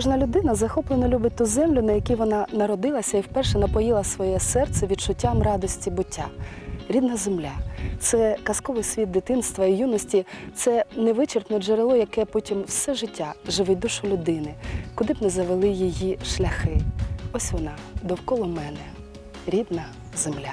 Кожна людина захоплено любить ту землю, на якій вона народилася і вперше напоїла своє серце відчуттям радості буття. Рідна земля це казковий світ дитинства і юності, це невичерпне джерело, яке потім все життя живить душу людини, куди б не завели її шляхи. Ось вона довкола мене, рідна земля.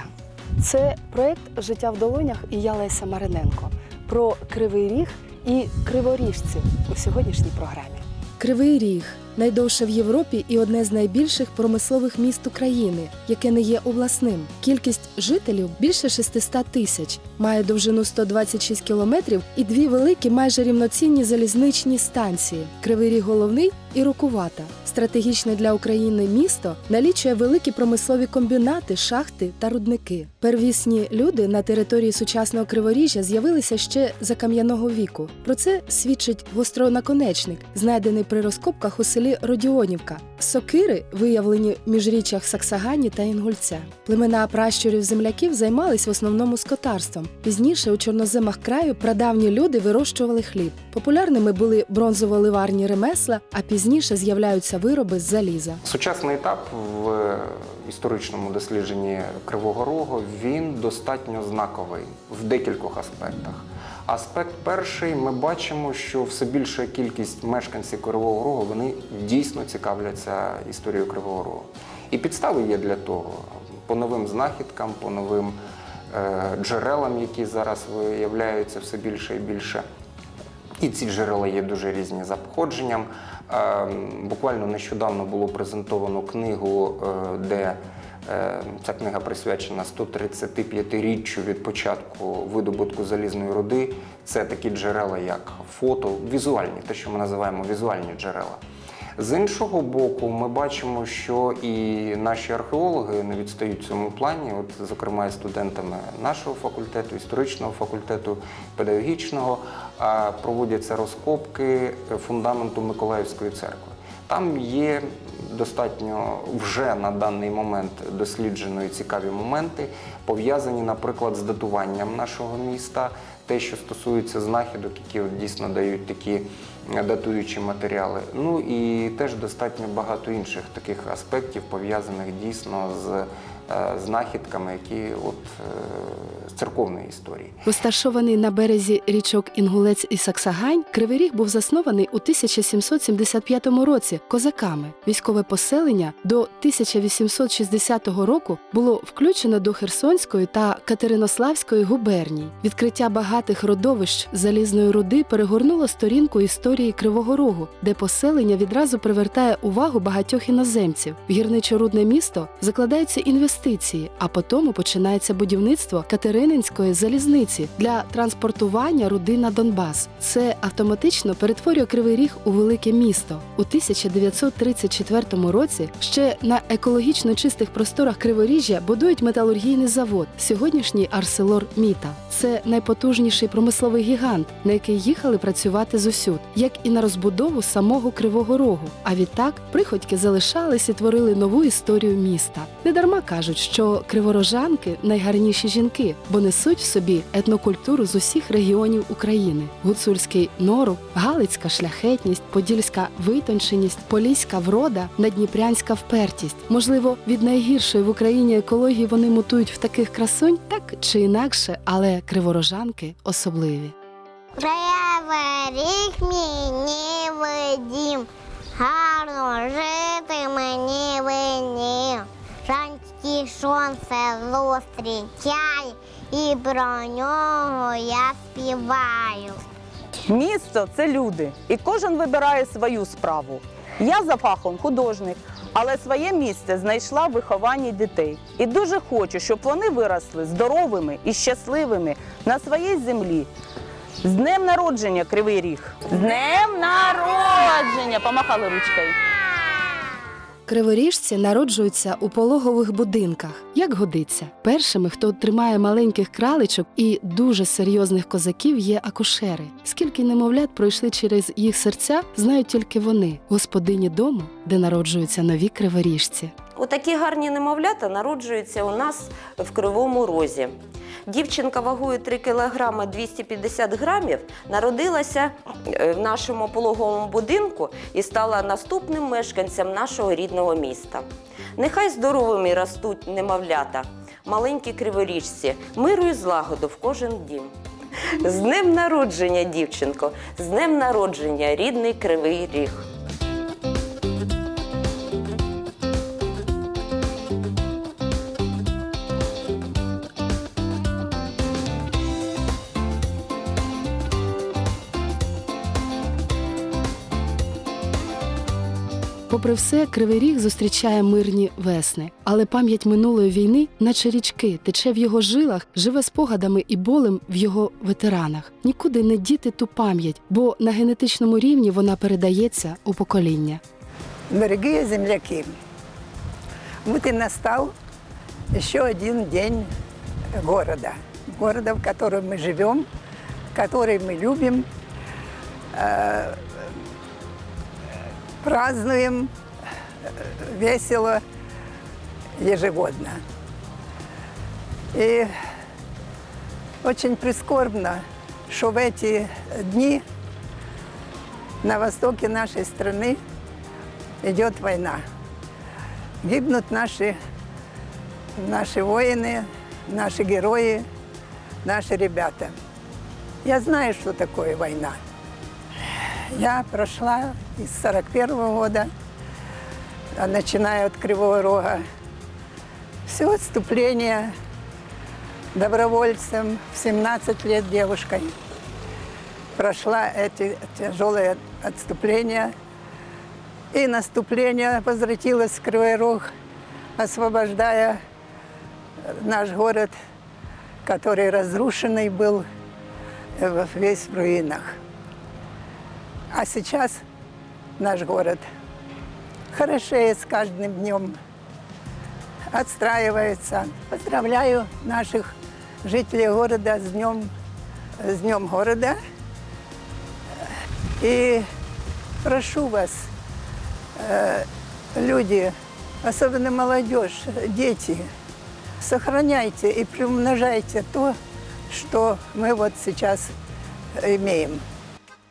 Це проєкт Життя в долонях і я Леся Мариненко про кривий ріг і криворіжців у сьогоднішній програмі. Кривий Ріг найдовше в Європі і одне з найбільших промислових міст України, яке не є обласним. Кількість жителів більше 600 тисяч, має довжину 126 кілометрів і дві великі, майже рівноцінні залізничні станції. Кривий Ріг головний і Рокувата. Стратегічне для України місто налічує великі промислові комбінати, шахти та рудники. Первісні люди на території сучасного Криворіжжя з'явилися ще за кам'яного віку. Про це свідчить гостронаконечник, знайдений при розкопках у селі Родіонівка. Сокири виявлені в міжріччях Саксагані та Інгульця. Племена пращурів земляків займались в основному скотарством. Пізніше у чорноземах краю прадавні люди вирощували хліб. Популярними були бронзово-ливарні ремесла, а пізніше з'являються вироби з заліза. Сучасний етап в історичному дослідженні Кривого Рогу він достатньо знаковий в декількох аспектах. Аспект перший, ми бачимо, що все більша кількість мешканців Кривого Рогу вони дійсно цікавляться історією Кривого Рогу. І підстави є для того по новим знахідкам, по новим е, джерелам, які зараз виявляються все більше і більше. І ці джерела є дуже різні за походженням. Е, Буквально нещодавно було презентовано книгу, е, де ця книга присвячена 135-річчю від початку видобутку залізної руди. Це такі джерела, як фото, візуальні, те, що ми називаємо візуальні джерела. З іншого боку, ми бачимо, що і наші археологи не відстають в цьому плані, от, зокрема, і студентами нашого факультету, історичного факультету, педагогічного, проводяться розкопки фундаменту Миколаївської церкви. Там є достатньо вже на даний момент дослідженої цікаві моменти, пов'язані, наприклад, з датуванням нашого міста, те, що стосується знахідок, які дійсно дають такі датуючі матеріали. Ну і теж достатньо багато інших таких аспектів, пов'язаних дійсно з знахідками, які от е, з церковної історії. Розташований на березі річок Інгулець і Саксагань, Кривий Ріг був заснований у 1775 році козаками. Військове поселення до 1860 року було включено до Херсонської та Катеринославської губерній. Відкриття багатих родовищ залізної руди перегорнуло сторінку історії Кривого Рогу, де поселення відразу привертає увагу багатьох іноземців. В гірничо-рудне місто закладаються інвестиції, а потому починається будівництво Катерининської залізниці для транспортування руди на Донбас. Це автоматично перетворює Кривий Ріг у велике місто. У 1934 році ще на екологічно чистих просторах Криворіжжя будують металургійний завод, сьогоднішній Арселор Міта. Це найпотужніший промисловий гігант, на який їхали працювати зусюд, як і на розбудову самого Кривого Рогу. А відтак приходьки залишались і творили нову історію міста. Недарма кажуть, що криворожанки найгарніші жінки, бо несуть в собі етнокультуру з усіх регіонів України: гуцульський нору, галицька шляхетність, подільська витонченість, поліська врода, надніпрянська впертість. Можливо, від найгіршої в Україні екології вони мутують в таких красунь, так чи інакше, але криворожанки особливі. Кривий мені видім, гарно жити сонце зустрічає, і про нього я співаю. Місто це люди, і кожен вибирає свою справу. Я за фахом художник, але своє місце знайшла в вихованні дітей. І дуже хочу, щоб вони виросли здоровими і щасливими на своїй землі. З днем народження, Кривий Ріг! З днем народження! Помахали ручкою. Криворіжці народжуються у пологових будинках, як годиться. Першими, хто тримає маленьких краличок і дуже серйозних козаків, є акушери. Скільки немовлят пройшли через їх серця, знають тільки вони, господині дому, де народжуються нові криворіжці. Отакі гарні немовлята народжуються у нас в Кривому Розі. Дівчинка вагою 3 кг 250 грамів народилася е, в нашому пологовому будинку і стала наступним мешканцем нашого рідного міста. Нехай здоровими ростуть немовлята, маленькі криворіжці, миру і злагоду в кожен дім. З днем народження, дівчинко, з днем народження, рідний кривий ріг. Попри все, Кривий Ріг зустрічає мирні весни, але пам'ять минулої війни, наче річки, тече в його жилах, живе спогадами і болем в його ветеранах. Нікуди не діти ту пам'ять, бо на генетичному рівні вона передається у покоління. Дорогие земляки, вот и настал еще один день города. Города, в котором мы живем, который мы любим, э, празднуем э, весело ежегодно. И очень прискорбно, что в эти дни на востоке нашей страны идет война. Гибнут наши, наши воины, наши герои, наши ребята. Я знаю, что такое война. Я прошла из 41 года, а начиная от Кривого Рога, все отступление добровольцем в 17 лет девушкой. Прошла эти тяжелые отступления – и наступление возвратилось в Кривой Рог, освобождая наш город, который разрушенный был, весь в руинах. А сейчас наш город хорошеет с каждым днем, отстраивается. Поздравляю наших жителей города с днем, с днем города. И прошу вас, э, люди, особенно молодежь, дети, сохраняйте и приумножайте то, что мы вот сейчас имеем.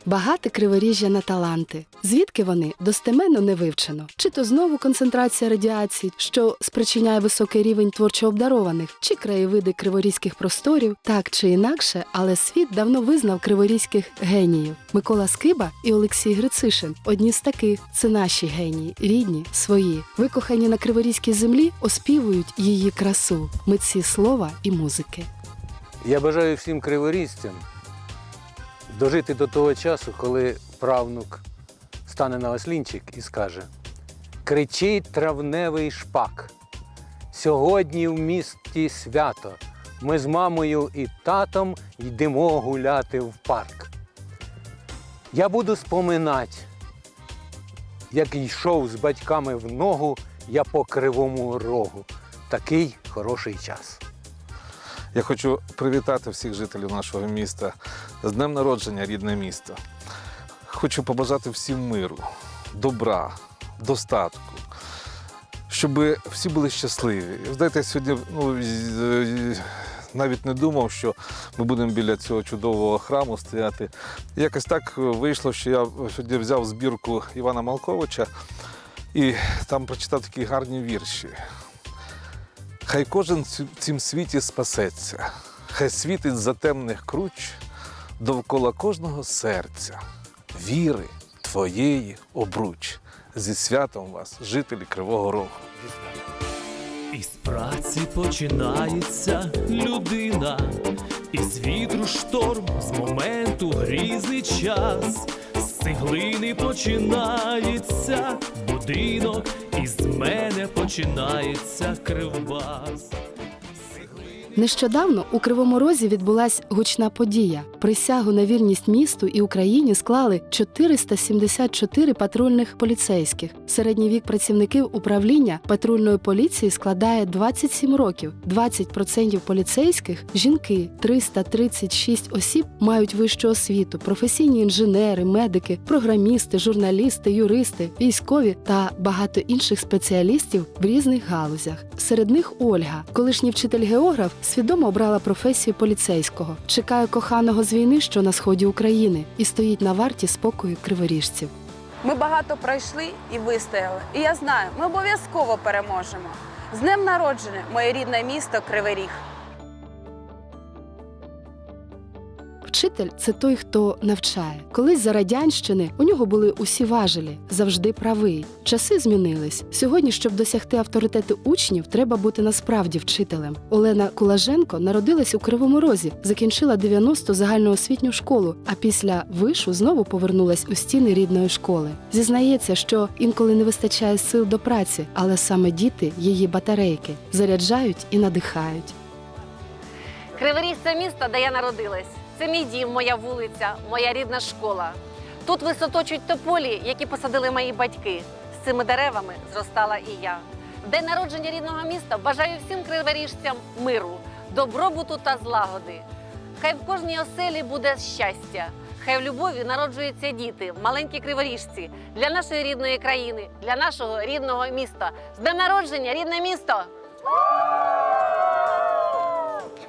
Багате криворіжжя на таланти. Звідки вони достеменно не вивчено? Чи то знову концентрація радіації, що спричиняє високий рівень творчо обдарованих, чи краєвиди криворізьких просторів, так чи інакше, але світ давно визнав криворізьких геніїв. Микола Скиба і Олексій Грицишин одні з таких. Це наші генії, рідні, свої, викохані на криворізькій землі, оспівують її красу, митці слова і музики. Я бажаю всім криворізцям дожити до того часу, коли правнук стане на ослінчик і скаже: Кричить травневий шпак. Сьогодні в місті свято. Ми з мамою і татом йдемо гуляти в парк. Я буду споминати, як йшов з батьками в ногу я по кривому рогу. Такий хороший час. Я хочу привітати всіх жителів нашого міста з днем народження, рідне місто. Хочу побажати всім миру, добра, достатку, щоб всі були щасливі. Знаєте, я сьогодні ну, навіть не думав, що ми будемо біля цього чудового храму стояти. Якось так вийшло, що я сьогодні взяв збірку Івана Малковича і там прочитав такі гарні вірші. Хай кожен в цім світі спасеться, хай світить за темних круч довкола кожного серця, віри твоєї обруч. Зі святом вас, жителі Кривого Рогу. Із праці починається людина, із вітру шторм, з моменту грізний час, з цеглини починається будинок, із мене починається кривбас. Нещодавно у Кривому Розі відбулась гучна подія. Присягу на вірність місту і Україні склали 474 патрульних поліцейських. Середній вік працівників управління патрульної поліції складає 27 років. 20% поліцейських жінки, 336 осіб мають вищу освіту, професійні інженери, медики, програмісти, журналісти, юристи, військові та багато інших спеціалістів в різних галузях. Серед них Ольга, колишній вчитель географ, свідомо обрала професію поліцейського, чекає коханого з війни, що на сході України, і стоїть на варті спокою криворіжців. Ми багато пройшли і вистояли. І я знаю, ми обов'язково переможемо. З днем народження, моє рідне місто Кривий Ріг. Вчитель це той, хто навчає. Колись за радянщини у нього були усі важелі, завжди правий. Часи змінились. Сьогодні, щоб досягти авторитету учнів, треба бути насправді вчителем. Олена Кулаженко народилась у Кривому Розі, закінчила 90-ту загальноосвітню школу, а після вишу знову повернулась у стіни рідної школи. Зізнається, що інколи не вистачає сил до праці, але саме діти її батарейки заряджають і надихають. Кривий Ріг – це місто, де я народилась. Це мій дім, моя вулиця, моя рідна школа. Тут висоточують тополі, які посадили мої батьки. З цими деревами зростала і я. День народження рідного міста бажаю всім криворіжцям миру, добробуту та злагоди. Хай в кожній оселі буде щастя. Хай в любові народжуються діти, маленькі криворіжці для нашої рідної країни, для нашого рідного міста. З днем народження, рідне місто!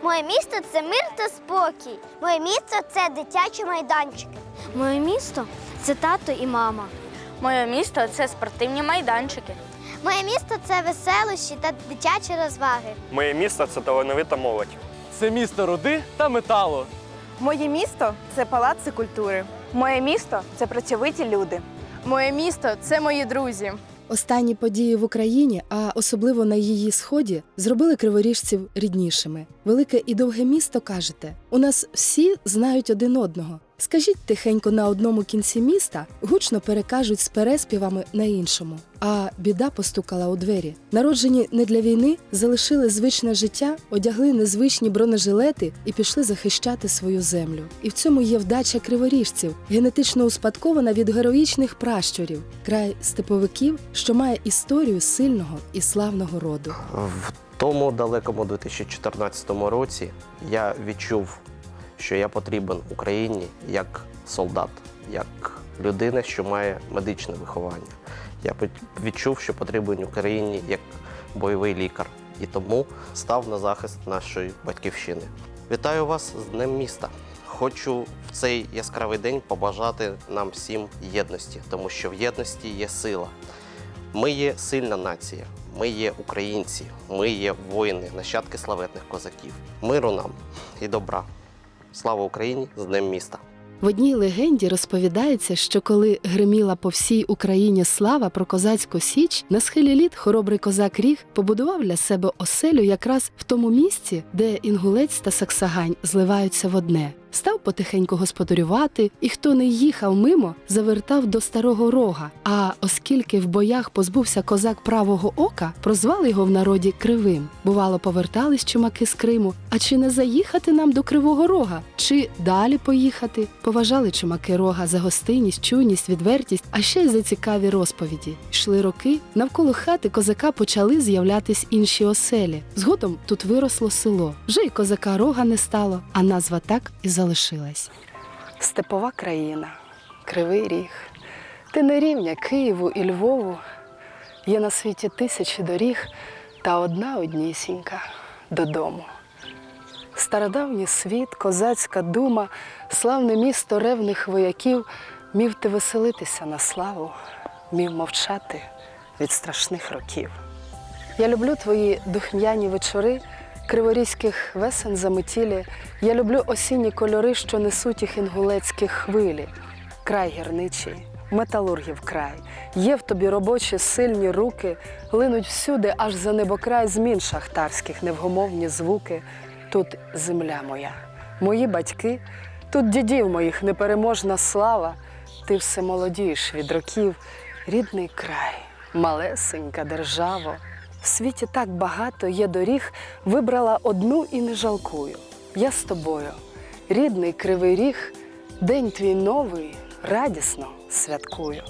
Моє місто це мир та спокій. Моє місто це дитячі майданчики. Моє місто це тато і мама. Моє місто це спортивні майданчики. Моє місто це веселощі та дитячі розваги. Моє місто це талановита молодь. Це місто руди та металу. Моє місто це палаци культури. Моє місто це працьовиті люди. Моє місто це мої друзі. Останні події в Україні, а особливо на її сході, зробили криворіжців ріднішими. Велике і довге місто кажете: у нас всі знають один одного. Скажіть тихенько на одному кінці міста, гучно перекажуть з переспівами на іншому. А біда постукала у двері. Народжені не для війни, залишили звичне життя, одягли незвичні бронежилети і пішли захищати свою землю. І в цьому є вдача криворіжців, генетично успадкована від героїчних пращурів, край степовиків, що має історію сильного і славного роду. В тому далекому 2014 році я відчув, що я потрібен Україні як солдат, як людина, що має медичне виховання. Я відчув, що потрібен Україні як бойовий лікар, і тому став на захист нашої батьківщини. Вітаю вас з Днем міста. Хочу в цей яскравий день побажати нам всім єдності, тому що в єдності є сила. Ми є сильна нація, ми є українці, ми є воїни, нащадки славетних козаків. Миру нам і добра. Слава Україні з Днем міста! В одній легенді розповідається, що коли гриміла по всій Україні слава про козацьку січ, на схилі літ хоробрий козак Ріг побудував для себе оселю якраз в тому місці, де інгулець та саксагань зливаються в одне. Став потихеньку господарювати, і хто не їхав мимо, завертав до старого рога. А оскільки в боях позбувся козак правого ока, прозвали його в народі кривим. Бувало, повертались чумаки з Криму. А чи не заїхати нам до Кривого Рога? Чи далі поїхати? Поважали чумаки рога за гостинність, чуйність, відвертість, а ще й за цікаві розповіді. Йшли роки. Навколо хати козака почали з'являтись інші оселі. Згодом тут виросло село. Вже й козака рога не стало, а назва так і залишилась. Степова країна, кривий ріг. Ти не рівня Києву і Львову. Є на світі тисячі доріг, та одна однісінька додому. Стародавній світ, козацька дума, славне місто ревних вояків, мів ти веселитися на славу, мів мовчати від страшних років. Я люблю твої духм'яні вечори, криворізьких весен заметілі. Я люблю осінні кольори, що несуть їх інгулецькі хвилі. Край гірничий, металургів край. Є в тобі робочі сильні руки, линуть всюди, аж за небокрай змін шахтарських, невгомовні звуки. Тут земля моя, мої батьки, тут дідів моїх непереможна слава. Ти все молодієш від років, рідний край, малесенька державо, В світі так багато є доріг, вибрала одну і не жалкую. Я з тобою, рідний кривий ріг, день твій новий, радісно святкую.